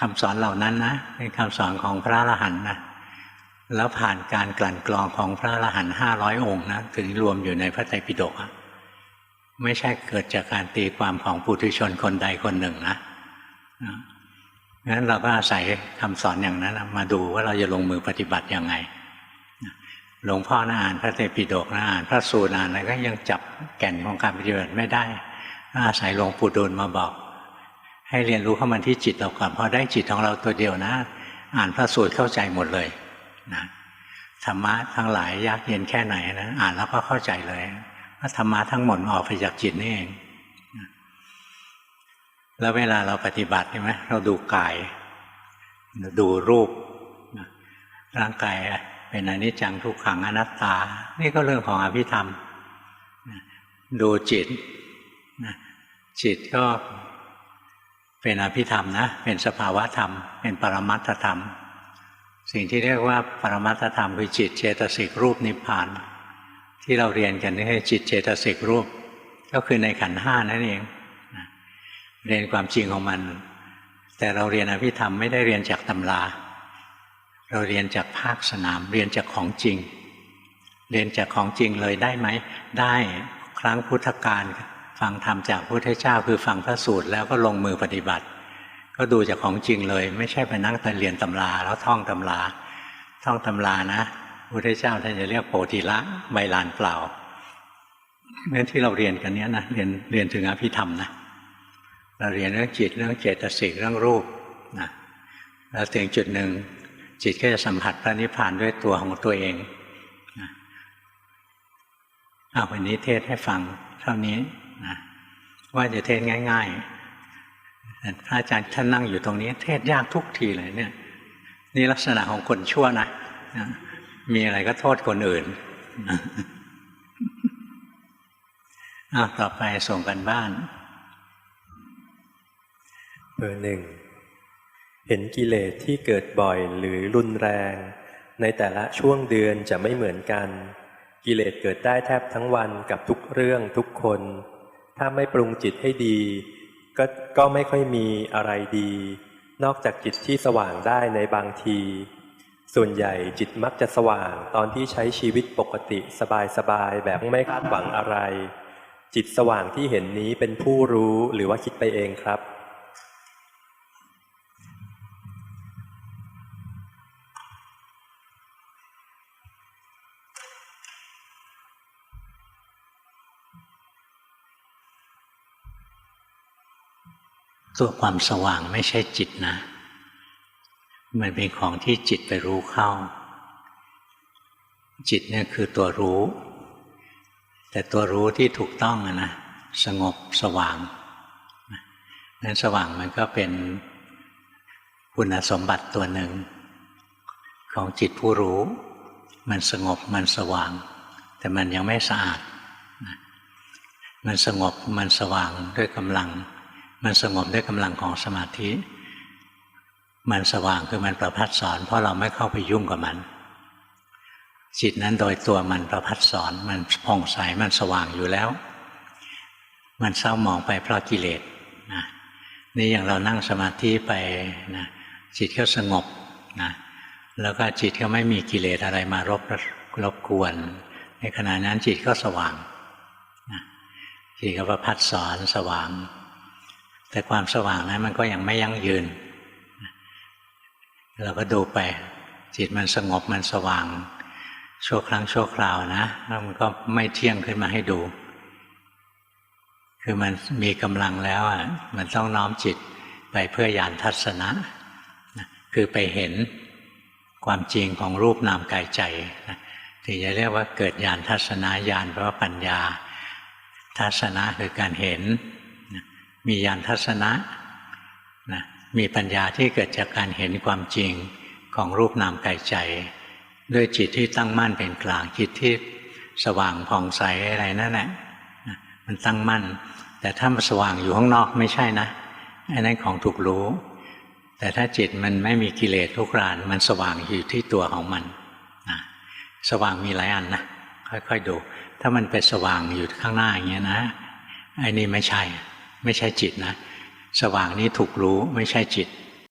คำสอนเหล่านั้นนะเป็นคำสอนของพระอรหันต์นะแล้วผ่านการกลั่นกรองของพระอรหันต์ห้าร้อยองค์นะถึงรวมอยู่ในพระไตรปิฎกไม่ใช่เกิดจากการตีความของปุถุชนคนใดคนหนึ่งนะงั้นเราก็อาศัยคำสอนอย่างนั้นมาดูว่าเราจะลงมือปฏิบัติยังไงหลวงพ่อนะอ่านพระไตรปิฎกนะอ่านพระสูตรอ่านอะไรก็ยังจับแก่นของการปฏิบัติไม่ได้อาศัยหลวงปู่ดูลมาบอก ให้เรียนรู้เข้ามาที่จิตเราก่อนพอได้จิตของเราตัวเดียวนะ อ่านพระสูตรเข้าใจหมดเลยนะธรรมะทั้งหลายยากเย็นแค่ไหนนะอ่านแล้วก็เข้าใจเลยว่าธรรมะทั้งหมดออกไปจากจิตนี่เองแล้วเวลาเราปฏิบัติใช่ไหมเราดูกาย ดูรูปร่างกายเป็นอนิจจังทุกขังอนัตตา นี่ก็เรื่องของอภิธรรม ดูจิตจิตก็ เป็นอภิธรรมนะ เป็นสภาวะธรรม เป็นปรมัตถธรรม สิ่งที่เรียกว่าปรมัตถธรรมคือจิตเจตสิกรูปนิพพาน ที่เราเรียนกันนี่คือจิตเจตสิกรูป ก็คือในขันห้านั่นเองเรียนความจริงของมัน แต่เราเรียนอภิธรรมไม่ได้เรียนจากตำรา เราเรียนจากภาคสนาม เรียนจากของจริง เรียนจากของจริงเลยได้ไหม ได้ครั้งพุทธกาล ฟังธรรมจากพระพุทธเจ้าคือฟังพระสูตรแล้วก็ลงมือปฏิบัติ ก็ดูจากของจริงเลย ไม่ใช่ไปนั่งแต่เรียนตำราแล้วท่องตำรา ท่องตำรานะพระพุทธเจ้าท่านจะเรียกโปธิละใบลานเปล่าเมื่อที่เราเรียนกันเนี้ยนะเรียนเรียนถึงอภิธรรมนะเราเรียนเรื่องจิตเรื่องเจตสิกเรื่องรูปนะแล้วถึงจุดหนึ่งจิตก็จะสัมผัสพระนิพพานด้วยตัวของตัวเองนะอาวันนี้เทศให้ฟังเท่านี้ ว่าจะเทศง่ายๆพระอาจารย์ท่านนั่งอยู่ตรงนี้ เทศยากทุกทีเลยเนี่ย นี่ลักษณะของคนชั่วนะ มีอะไรก็โทษคนอื่นอาต่อไปส่งกันบ้านเบอร์หนึ่งเห็นกิเลสที่เกิดบ่อยหรือรุนแรง ในแต่ละช่วงเดือนจะไม่เหมือนกัน กิเลสเกิดได้แทบทั้งวันกับทุกเรื่องทุกคน ถ้าไม่ปรุงจิตให้ดี ก็ก็ไม่ค่อยมีอะไรดี นอกจากจิตที่สว่างได้ในบางที ส่วนใหญ่จิตมักจะสว่างตอนที่ใช้ชีวิตปกติสบายๆแบบไม่คาดหวังอะไร จิตสว่างที่เห็นนี้เป็นผู้รู้หรือว่าคิดไปเองครับ ตัวความสว่างไม่ใช่จิตนะ มันเป็นของที่จิตไปรู้เข้า จิตเนี่ยคือตัวรู้ แต่ตัวรู้ที่ถูกต้องนะสงบสว่างนั้นสว่างมันก็เป็นคุณสมบัติตัวหนึ่ง ของจิตผู้รู้ มันสงบมันสว่าง แต่มันยังไม่สะอาด มันสงบมันสว่างด้วยกำลัง มันสงบด้วยกำลังของสมาธิ มันสว่างคือมันประพัดสอน เพราะเราไม่เข้าไปยุ่งกับมัน จิตนั้นโดยตัวมันประพัดสอนมันผ่องใสมันสว่างอยู่แล้ว มันเศร้าหมองไปเพราะกิเลสนะนี่อย่างเรานั่งสมาธิไปนะจิตก็สงบนะแล้วก็จิตก็ไม่มีกิเลสอะไรมารบรบกวน ในขณะนั้นจิตก็สว่างนะจิตก็ประพัดสอนสว่าง แต่ความสว่างนั้นมันก็ยังไม่ยั่งยืน เราก็ดูไป จิตมันสงบมันสว่าง ชั่วครั้งชั่วคราวนะแล้วมันก็ไม่เที่ยงขึ้นมาให้ดู คือมันมีกำลังแล้วอะมันต้องน้อมจิตไปเพื่อยานทัศนะ คือไปเห็นความจริงของรูปนามกายใจที่จะเรียกว่าเกิดญาณทัศนะญาณแปลว่าปัญญา ทัศนะคือการเห็น มีญาณทัศนะนะมีปัญญาที่เกิดจากการเห็นความจริงของรูปนามกายใจ ด้วยจิตที่ตั้งมั่นเป็นกลางจิตที่สว่างผ่องใสอะไรนั่นแหละมันตั้งมั่น แต่ถ้ามันสว่างอยู่ข้างนอกไม่ใช่นะอันนั้นของถูกรู้ แต่ถ้าจิตมันไม่มีกิเลสทุกราน มันสว่างอยู่ที่ตัวของมันนะสว่างมีหลายอันนะค่อยๆดู ถ้ามันไปสว่างอยู่ข้างหน้าอย่างเงี้ยนะไอ้นี่ไม่ใช่ ไม่ใช่จิตนะ สว่างนี้ถูกรู้ไม่ใช่จิต